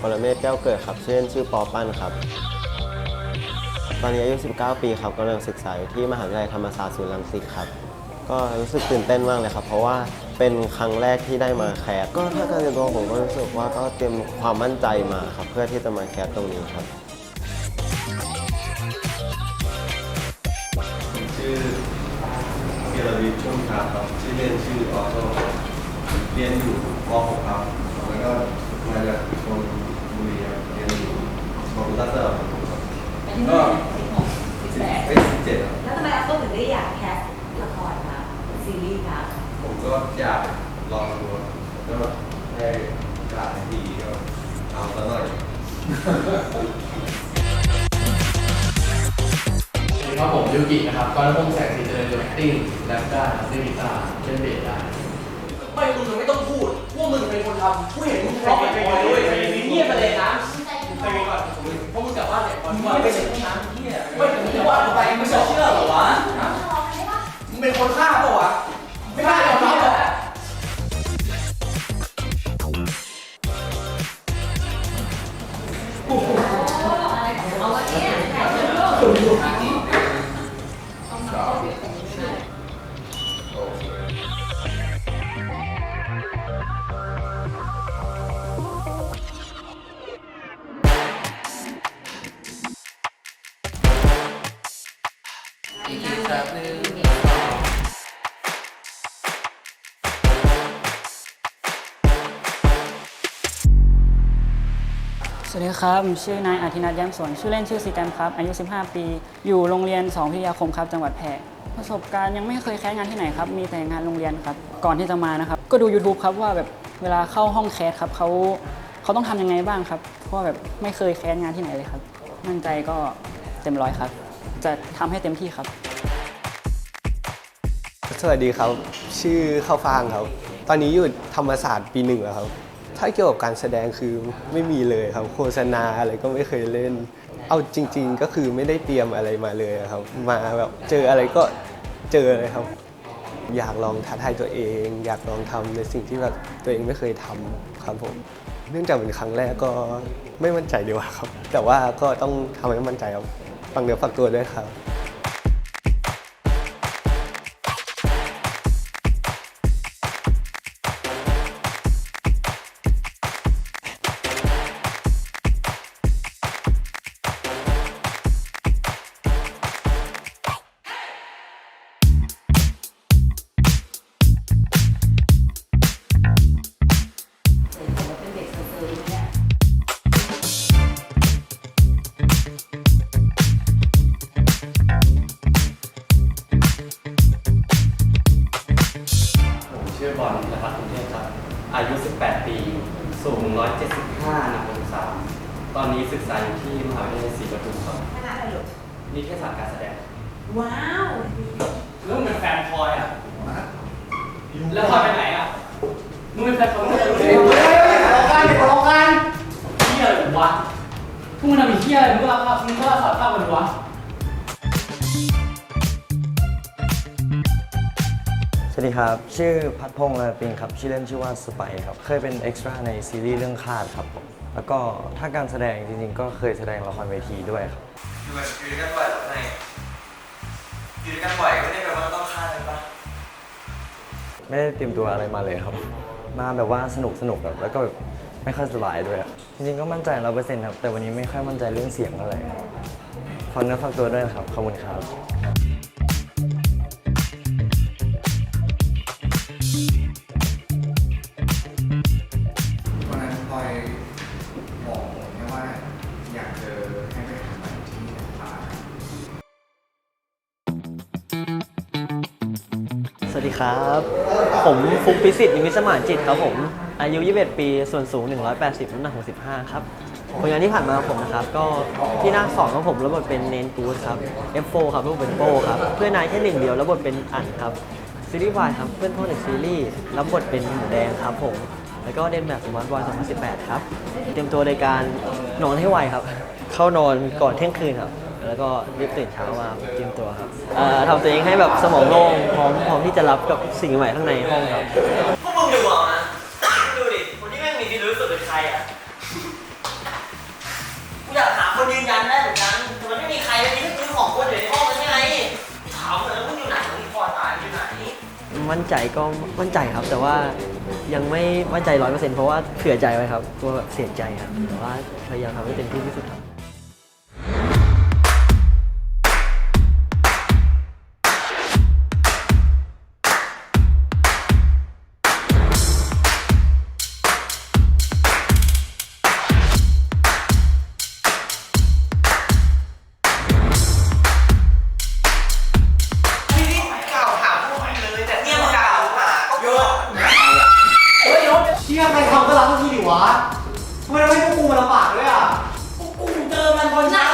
คนายปรเมศแก้วเกิดครับชื่อเล่นชื่อปอปั้นครับ ตอนนี้อายุ 19 ปีครับกำลังศึกษาอยู่ที่มหาวิทยาลัยธรรมศาสตร์ศูนย์รังสิตครับ ก็รู้สึกตื่นเต้นมากเลยครับ เพราะว่าเป็นครั้งแรกที่ได้มาแคสก็ถ้าการเตรียมตัวผมก็รู้สึกว่าก็เตรียมความมั่นใจมาครับเพื่อที่จะมาแคสตรงนี้ครับชื่อเกียรติวิทย์ชุ่มครับครับชื่อเล่นชื่อออโต้เรียนอยู่ป .6 ครับแล้วก็มาจากคน บุรีครับเรียนอยู่คอมพิวเตอร์ครับอันนี้ก็สิบหกสิบแปดเป็นสิบเจ็ดครับแล้วทำไมอัปเปิลถึงได้อยากแคสละครคะซีรีส์คะผมก็อยากลองดูครับก็ได้โอกาสดีก็เอาซะหน่อยสวัสดีครับผมยูกินะครับกรณพงษ์แสงสีเจริญดูแอคติ้งแรปได้เล่นกีตาร์เล่นเบสได้ ไม่มึงไม่ต้องพูดพวกมึงเป็นคนทำกูเห็นมึงทะเลาะกันบ่อยด้วย เงียบไปเลยนะไปก่อนเพราะมึงกลับบ้านเนี่ยก่อนว่าไม่ใช่ห้องน้ำที่เนี่ยไม่ถึงว่าไปมึงจะเชื่อหรอวะมึงเป็นคนฆ่าเปล่าวะไม่ฆ่าหรอกเอาวันนี้แคสเลยรูป สวัสดีครับ ชื่อนายอาทินัทแย้มสวน ชื่อเล่นชื่อซีแกมครับ อายุ 15 ปี อยู่โรงเรียน2พิทยาคมครับ จังหวัดแพร่ ประสบการณ์ยังไม่เคยแคสงานที่ไหนครับ มีแต่งานโรงเรียนครับ ก่อนที่จะมานะครับ ก็ดู YouTube ครับว่าแบบเวลาเข้าห้องแคสครับเขาเขาต้องทำยังไงบ้างครับ เพราะแบบไม่เคยแคสงานที่ไหนเลยครับ มั่นใจก็เต็มร้อยครับ จะทำให้เต็มที่ครับ สวัสดีครับ ชื่อข้าวฟางครับ ตอนนี้อยู่ธรรมศาสตร์ปีหนึ่งแล้วครับ ถ้าเกี่ยวกับการแสดงคือไม่มีเลยครับโฆษณาอะไรก็ไม่เคยเล่น เอาจริง ๆ ก็คือไม่ได้เตรียมอะไรมาเลยครับ มาแบบเจออะไรก็เจอเลยครับ อยากลองท้าทายตัวเอง อยากลองทำในสิ่งที่แบบตัวเองไม่เคยทำครับผมเนื่องจากเป็นครั้งแรกก็ไม่มั่นใจดีกว่าครับ แต่ว่าก็ต้องทำให้มั่นใจครับ ฟังเดี๋ยวฝากตัวด้วยครับ อายุ 18 ปี สูง 175หนัก63ตอนนี้ศึกษาอยู่ที่มหาวิทยาลัยศรีปทุมครับคณะอะไรลูกนิเทศศาสตร์การแสดงว้าวเรื่องเป็นแฟนพลอยอะ แล้วพลอยไปไหนอะ มึงเป็นแฟนพลอยมึงเป็นเฮ้ยทะเลาะกันทะเลาะกันเฮียอะไรวะพวกมึงทำเฮียอะไรมึงก็รับภาพมึงก็รับสารภาพมันวะ วัสดีครับ ชื่อพัดพงษ์ลาปิงครับชื่อเล่นชื่อว่าสไปครับ เคยเป็นเอ็กซ์ตร้าในซีรีส์เรื่องคาดครับผมแล้วก็ถ้าการแสดงจริงๆ ก็เคยแสดงละครเวทีด้วยครับอยู่แบบอยู่ด้วยกันบ่อยหรือไงอยู่ด้วยกันบ่อยไม่ได้แปลว่าต้องฆ่ากันปะไม่ได้เตรียมตัวอะไรมาเลยครับ มาแบบว่าสนุกสนุกแบบแล้วก็แบบไม่ค่อยสบายด้วยครับจริงๆก็มั่นใจร้อเปอร์เซ็นต์ครับแต่วันนี้ไม่ค่อยมั่นใจเรื่องเสียงเท่าไหร่ครับฝากเนื้อฝากตัวด้วยนะครับขอบคุณครับ สวัสดีครับ ผมฟุกพิสิทธิ์นิมิตสมานจิตครับผม อายุ 21 ปี ส่วนสูง 180 น้ำหนัก 65 ครับผลงานที่ผ่านมาของผมนะครับ ก็ที่หน้าสองของผมรับบทเป็นเนนกูสครับ F4 ครับรับบทเป็นโป้ครับ เพื่อนนายแค่หนึ่งเดียวรับบทเป็นอันครับ ซีรีส์วายครับ เพื่อนพ่อหนึ่งซีรีส์รับบทเป็นหมูแดงครับผม แล้วก็เดนแบบสมาร์ทวาย2018 ครับ เตรียมตัวในการนอนให้ไวครับ เข้านอนก่อนเที่ยงคืนครับ แล้วก็รีบตื่นเช้ามาเตรียมตัวครับทำตัวเองให้แบบสมองโล่งพร้อมพร้อมที่จะรับกับสิ่งใหม่ข้างในห้องครับ พวกมึงดูเอานะ ดูดิ คนที่แม่งมีพิรุษสุดเป็นใครอะ กูอยากหาคนยืนยันได้เหมือนกันแต่มันไม่มีใครเลยมีแค่คุณของคนอยู่ในห้องมันใช่ไหมถามเลยว่ามึงอยู่ไหนมึงมีคอตายอยู่ไหน มั่นใจก็มั่นใจครับ แต่ว่ายังไม่มั่นใจร้อยเปอร์เซ็นต์เพราะว่าเผื่อใจไว้ครับกลัวเสียใจครับแต่ว่าพยายามทำให้เต็มที่ที่สุดครับ ทำไมต้องให้พวกกูมาลำบากด้วยอะพวกกูเจอมันบนหน้า